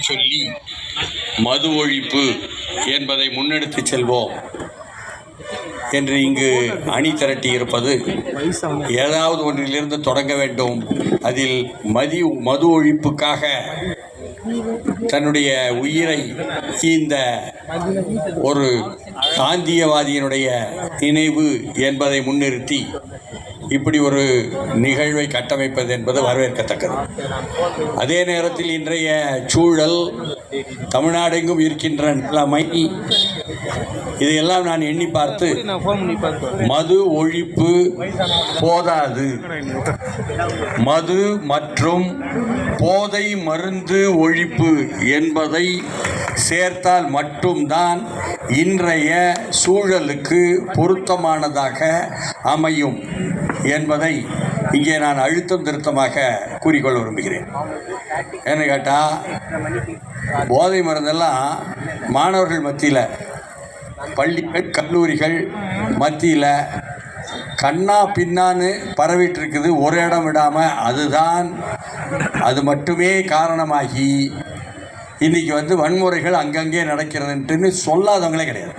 சொல்லி மது ஒழிப்பு என்பதை முன்னெடுத்து செல்வோம் என்று இங்கு அணி திரட்டி இருப்பது ஏதாவது ஒன்றிலிருந்து தொடங்க வேண்டும். அதில் மதி மது ஒழிப்புக்காக தன்னுடைய உயிரை இந்த ஒரு காந்தியவாதியினுடைய நினைவு என்பதை முன்னிறுத்தி இப்படி ஒரு நிகழ்வை கட்டமைப்பது என்பது வரவேற்கத்தக்கது. அதே நேரத்தில் இன்றைய சூழல் தமிழ்நாடெங்கும் இருக்கின்ற நிலைமை இதையெல்லாம் நான் எண்ணி பார்த்து மது ஒழிப்பு போதாது. மது மற்றும் போதை மருந்து ஒழிப்பு என்பதை சேர்த்தால் மட்டும்தான் இன்றைய சூழலுக்கு பொருத்தமானதாக அமையும் என்பதை இங்கே நான் அழுத்தம் திருத்தமாக கூறிக்கொள்ள விரும்புகிறேன். என்ன கேட்டால் போதை மருந்தெல்லாம் மாணவர்கள் மத்தியில் பள்ளிகள் கல்லூரிகள் மத்தியில் கண்ணா பின்னான்னு பரவிட்டு இருக்குது ஒரு இடம் விடாமல் அதுதான் அது மட்டுமே காரணமாகி இன்றைக்கி வந்து வன்முறைகள் அங்கங்கே நடக்கிறதுன்ட்டுன்னு சொல்லாதவங்களே கிடையாது.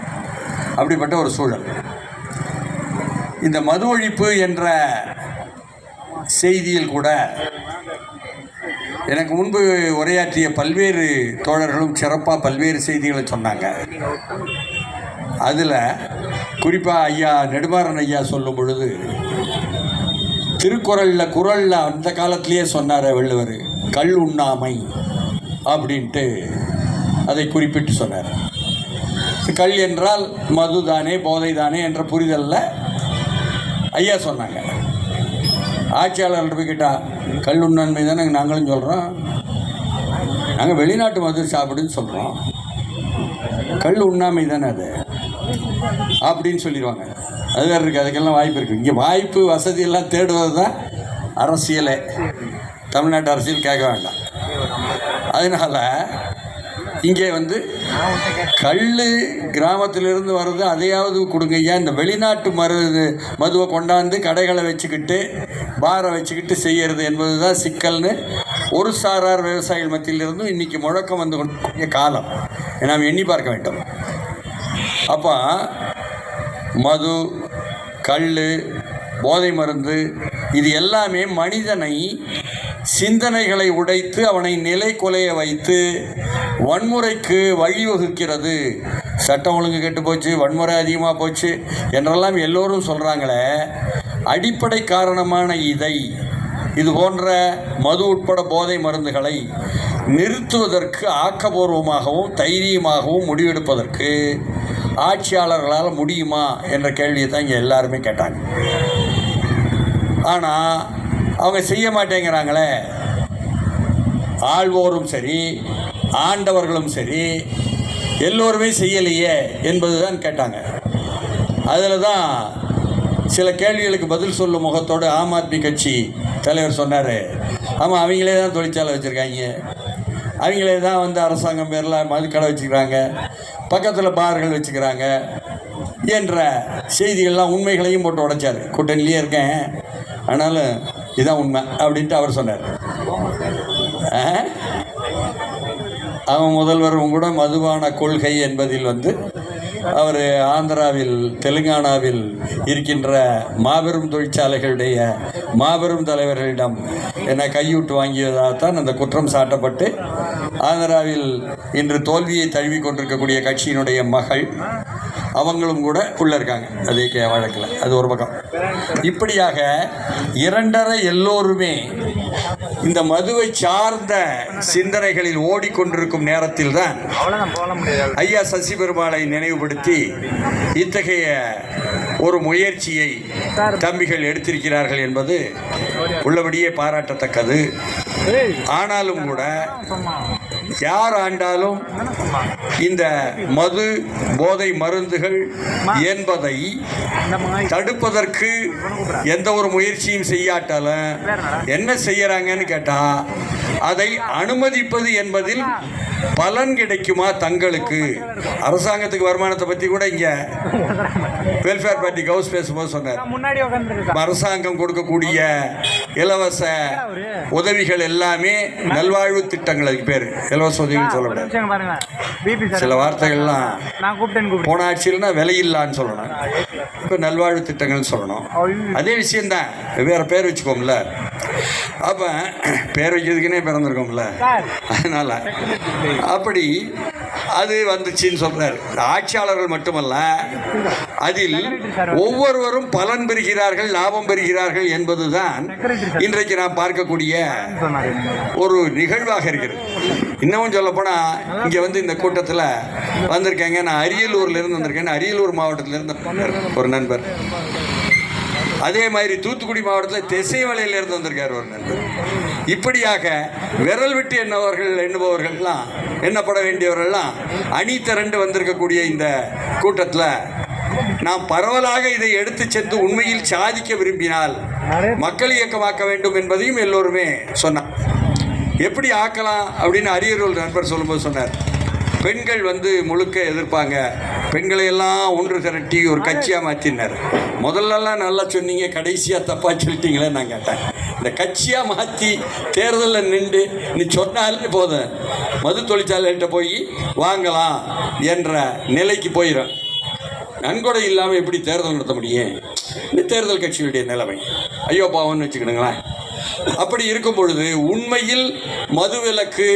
அப்படிப்பட்ட ஒரு சூழல். இந்த மது ஒழிப்பு என்ற செய்தியில் கூட எனக்கு முன்பு உரையாற்றிய பல்வேறு தோழர்களும் சிறப்பாக பல்வேறு செய்திகளை சொன்னாங்க. அதில் குறிப்பாக ஐயா நெடுமாறன் ஐயா சொல்லும் பொழுது திருக்குறளில் குறளில் அந்த காலத்திலேயே சொன்னார் வள்ளுவர் கல் உண்ணாமை. அப்படின்ட்டு அதை குறிப்பிட்டு சொன்னார். கல் என்றால் மது தானே போதை தானே என்ற புரிதலில் ஐயா சொன்னாங்க. ஆட்சியாளர்கிட்ட போய் கல் உண்ணாண்மை தானே நாங்களும் சொல்கிறோம் நாங்கள் வெளிநாட்டு மது சாப்பிடுன்னு சொல்கிறோம் கல் உண்ணாமை தானே அது? அப்படின்னு சொல்லிடுவாங்க. அது வேறு இருக்குது அதுக்கெல்லாம் வாய்ப்பு இருக்குது இங்கே வாய்ப்பு வசதியெல்லாம் தேடுவது தான் அரசியலே. தமிழ்நாட்டு அரசியல் கேட்க வேண்டாம். அதனால் இங்கே வந்து கல் கிராமத்திலிருந்து வர்றது அதையாவது கொடுங்க. ஏன் இந்த வெளிநாட்டு மரு மதுவை கொண்டாந்து கடைகளை வச்சுக்கிட்டு பாரை வச்சுக்கிட்டு செய்கிறது என்பது தான் சிக்கல்னு ஒரு சாரார் விவசாயிகள் மத்தியிலிருந்தும் இன்றைக்கி முழக்கம் வந்து கொண்டிருக்கிற காலம். நாம் எண்ணி பார்க்க வேண்டும். அப்போ மது கல் போதை மருந்து இது எல்லாமே மனிதனை சிந்தனைகளை உடைத்து அவனை நிலை கொலைய வைத்து வன்முறைக்கு வழிவகுக்கிறது. சட்டம் ஒழுங்கு கெட்டு போச்சு வன்முறை அதிகமாக போச்சு என்றெல்லாம் எல்லோரும் சொல்கிறாங்களே அடிப்படை காரணமான இதை இது போன்ற மது உட்பட போதை மருந்துகளை நிறுத்துவதற்கு ஆக்கபூர்வமாகவும் தைரியமாகவும் முடிவெடுப்பதற்கு ஆட்சியாளர்களால் முடியுமா என்ற கேள்வியை தான் இங்கே எல்லாருமே கேட்டாங்க. ஆனால் அவங்க செய்ய மாட்டேங்கிறாங்களே. ஆள்வோரும் சரி ஆண்டவர்களும் சரி எல்லோருமே செய்யலையே என்பது தான் கேட்டாங்க. அதில் தான் சில கேள்விகளுக்கு பதில் சொல்லும் முகத்தோடு ஆம் ஆத்மி கட்சி தலைவர் சொன்னார். ஆமாம் அவங்களே தான் தொழிற்சாலை வச்சுருக்காங்க. அவங்களே தான் வந்து அரசாங்கம் பேரில் மதுக்கடை வச்சுக்கிறாங்க பக்கத்தில் பார்கள் வச்சுக்கிறாங்க என்ற செய்திகள்லாம் உண்மைகளையும் போட்டு உடைச்சார். கூட்டணிலேயே இருக்கேன். ஆனாலும் இதுதான் உண்மை அப்படின்ட்டு அவர் சொன்னார் ஆ? அவன் முதல்வரும் கூட மதுபான கொள்கை என்பதில் வந்து அவர் ஆந்திராவில் தெலுங்கானாவில் இருக்கின்ற மாபெரும் தொழிற்சாலைகளுடைய மாபெரும் தலைவர்களிடம் என்ன கையூட்டு வாங்கியதாகத்தான் அந்த குற்றம் சாட்டப்பட்டு ஆந்திராவில் இன்று தோல்வியை தழுவி கொண்டிருக்கக்கூடிய கட்சியினுடைய மகள் அவங்களும் கூட உள்ளே இருக்காங்க. அதே கே வழக்கில். அது ஒரு பக்கம். இப்படியாக இரண்டரை எல்லோருமே இந்த மதுவை சார்ந்த சிந்தனைகளில் ஓடிக்கொண்டிருக்கும் நேரத்தில் தான் ஐயா சசி பெருமாளை நினைவுபடுத்தி இத்தகைய ஒரு முயற்சியை தம்பிகள் எடுத்திருக்கிறார்கள் என்பது உள்ளபடியே பாராட்டத்தக்கது. ஆனாலும் கூட யார் ஆண்டாலும் இந்த மது போதை மருந்துகள் என்பதை தடுப்பதற்கு எந்த ஒரு முயற்சியும் செய்யாட்டாலும் என்ன செய்யறாங்கன்னு கேட்டா அதை அனுமதிப்பது என்பதில் பலன் கிடைக்குமா தங்களுக்கு? அரசாங்கத்துக்கு வருமானத்தை பற்றி கூட இங்கே வெல்ஃபேர் பார்ட்டி கவுஸ் பேசும்போது சொன்னார். அரசாங்கம் கொடுக்கக்கூடிய இலவச உதவிகள் எல்லாமே நல்வாழ்வு திட்டங்கள் அதுக்கு பேர். இலவச பிபி சார். சில வார்த்தைகள்லாம் போன ஆட்சியில்னா விலையில்லான்னு சொல்லணும். இப்போ நல்வாழ்வு திட்டங்கள்னு சொல்லணும். அதே விஷயம்தான். வேறு பேர் வச்சுக்கோம்ல. அப்போ பேர் வைக்கிறதுக்குனே பிறந்திருக்கோம்ல அதனால் அப்படி அது வந்துச்சுன்னு சொல்கிறார் ஆட்சியாளர்கள் மட்டுமல்ல அதில் ஒவ்வொருவரும் பலன் பெறுகிறார்கள் லாபம் பெறுகிறார்கள் என்பதுதான் இன்றைக்கு நாம் பார்க்கக்கூடிய ஒரு நிகழ்வாக இருக்கிறது. இன்னமும் சொல்லப்போனால் இங்கே வந்து இந்த கூட்டத்தில் வந்திருக்காங்க. நான் அரியலூர்ல இருந்து வந்திருக்கேன். அரியலூர் மாவட்டத்திலேருந்து ஒரு நண்பர். அதே மாதிரி தூத்துக்குடி மாவட்டத்தில் திசைவலையில இருந்து வந்திருக்கார் ஒரு நண்பர். இப்படியாக விரல் விட்டு எண்ணவர்கள் எண்ணுபவர்கள்லாம் எண்ணப்பட வேண்டியவர்கள்லாம் அணி திரண்டு வந்திருக்கக்கூடிய இந்த கூட்டத்தில் நாம் பரவலாக இதை எடுத்து சென்று உண்மையில் சாதிக்க விரும்பினால் மக்கள் இயக்கமாக்க வேண்டும் என்பதையும் எல்லோருமே சொன்னார். எப்படி ஆக்கலாம் அப்படின்னு அரியரூர் நண்பர் சொல்லும்போது சொன்னார். பெண்கள் வந்து முழுக்க எதிர்ப்பாங்க. பெண்களை எல்லாம் ஒன்று திரட்டி ஒரு கட்சியாக மாற்றினார் முதல்லலாம் நல்லா சொன்னீங்க கடைசியாக தப்பாக சொல்லிட்டீங்களே நான் கேட்டேன். இந்த கட்சியாக மாற்றி தேர்தலில் நின்று நீ சொன்னாலே போதும். மது தொழிற்சாலைகிட்ட போய் வாங்கலாம் என்ற நிலைக்கு போயிடும் நன்கொடை இல்லாமல் எப்படி தேர்தல் நடத்த முடியும்? இந்த தேர்தல் கட்சியுடைய நிலைமை. ஐயோ பாவம்னு வச்சுக்கிடுங்களேன். அப்படி இருக்கும் பொழுது உண்மையில் மதுவிலக்கு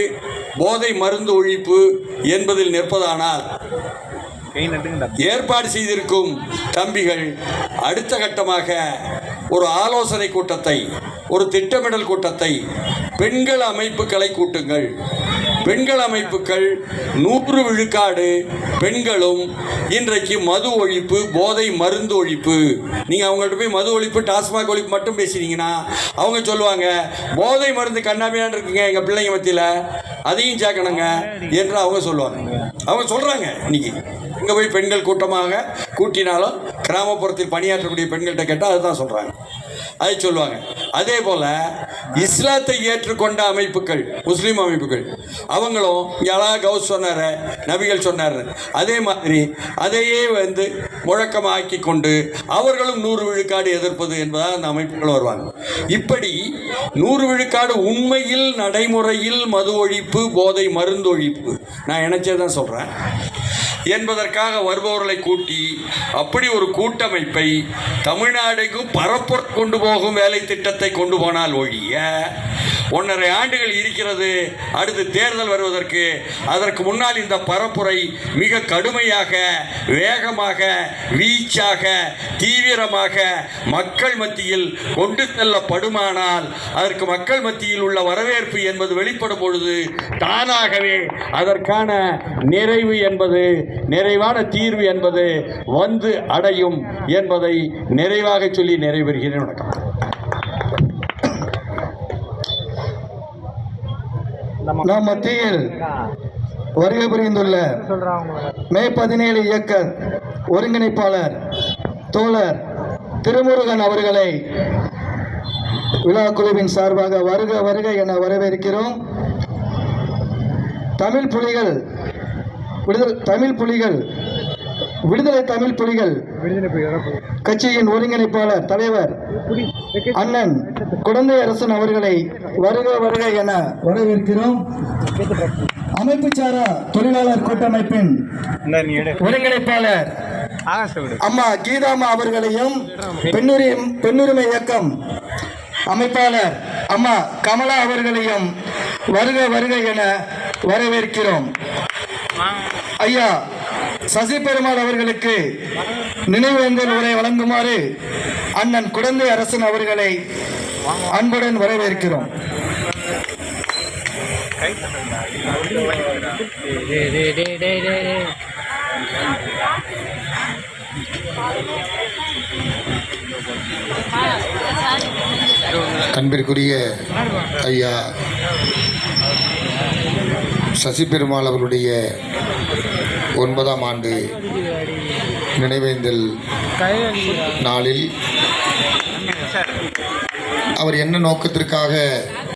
போதை மருந்து ஒழிப்பு என்பதில் நிற்பதானால் ஏற்பாடு செய்திருக்கும் தம்பிகள் அடுத்த கட்டமாக ஒரு ஆலோசனை கூட்டத்தை ஒரு திட்டமிடல் கூட்டத்தை பெண்கள் அமைப்புகளை கூட்டுங்கள். பெண்கள் அமைப்புகள் நூறு விழுக்காடு பெண்களும் இன்றைக்கு மது ஒழிப்பு போதை மருந்து ஒழிப்பு. நீங்கள் அவங்கள்ட்ட போய் மது ஒழிப்பு டாஸ்மாக் ஒழிப்பு மட்டும் பேசினீங்கன்னா அவங்க சொல்லுவாங்க போதை மருந்து கண்ணாமியான் இருக்குங்க எங்கள் பிள்ளைங்க மத்தியில். அதையும் சேர்க்கணுங்க என்று அவங்க சொல்லுவாங்க. அவங்க சொல்கிறாங்க இன்னைக்கு. இங்கே போய் பெண்கள் கூட்டமாக கூட்டினாலும் கிராமப்புறத்தில் பணியாற்றக்கூடிய பெண்கள்கிட்ட கேட்டால் அதுதான் சொல்கிறாங்க அதை சொல்லுவாங்க. அதே போல் இஸ்லாத்தை ஏற்றுக்கொண்ட அமைப்புகள் முஸ்லீம் அமைப்புகள் அவங்களும் யாரா கவுஸ் சொன்னார் நபிகள் சொன்னார் அதே மாதிரி அதையே வந்து முழக்கமாக்கி கொண்டு அவர்களும் நூறு விழுக்காடு எதிர்ப்பது என்பதால் அந்த அமைப்புகள் வருவாங்க. இப்படி நூறு விழுக்காடு உண்மையில் நடைமுறையில் மது ஒழிப்பு போதை மருந்து ஒழிப்பு. நான் இணைச்சே தான் சொல்கிறேன் என்பதற்காக வருபவர்களை கூட்டி அப்படி ஒரு கூட்டமைப்பை தமிழ்நாடுக்கு பரப்புற கொண்டு போகும் வேலை திட்டத்தை கொண்டு போனால் ஒழிய ஒன்றரை ஆண்டுகள் இருக்கிறது. அடுத்து தேர்தல் வருவதற்கு அதற்கு முன்னால் இந்த பரப்புரை மிக கடுமையாக வேகமாக வீச்சாக தீவிரமாக மக்கள் மத்தியில் கொண்டு செல்லப்படுமானால் அதற்கு மக்கள் மத்தியில் உள்ள வரவேற்பு என்பது வெளிப்படும் பொழுது தானாகவே அதற்கான நிறைவு என்பது நிறைவான தீர்வு என்பது வந்து அடையும் என்பதை நிறைவாக சொல்லி நிறைவேறுகிறேன். வணக்கம். நம் மத்தியில் வருகை புரிந்துள்ள மே பதினேழு இயக்க ஒருங்கிணைப்பாளர் தோழர் திருமுருகன் அவர்களை விழா குழுவின் சார்பாக வருக வருக என வரவேற்கிறோம். தமிழ் புலிகள் விடுதலை தமிழ் புலிகள் விடுதலை தமிழ் புலிகள். கட்சியின் ஒருங்கிணைப்பாளர் தலைவர் அண்ணன் குழந்தை அரசன் அவர்களை வருக வருக என வரவேற்கிறோம். அமைப்பு சாரா தொழிலாளர் கூட்டமைப்பின் ஒருங்கிணைப்பாளர் அம்மா கீதாமா அவர்களையும் பெண்ணுரிமை பெண்ணுரிமை இயக்கம் அமைப்பாளர் அம்மா கமலா அவர்களையும் வருக வருக என வரவேற்கிறோம். ஐயா சசி பெருமாள் அவர்களுக்கு நினைவேந்தல் உரை வழங்குமாறு அண்ணன் குழந்தை அரசன் அவர்களை அன்புடன் வரவேற்கிறோம். அன்பிற்குரிய ஐயா சசி பெருமாள் அவருடைய ஒன்பதாம் ஆண்டு நினைவேந்தல் நாளில் அவர் என்ன நோக்கத்திற்காக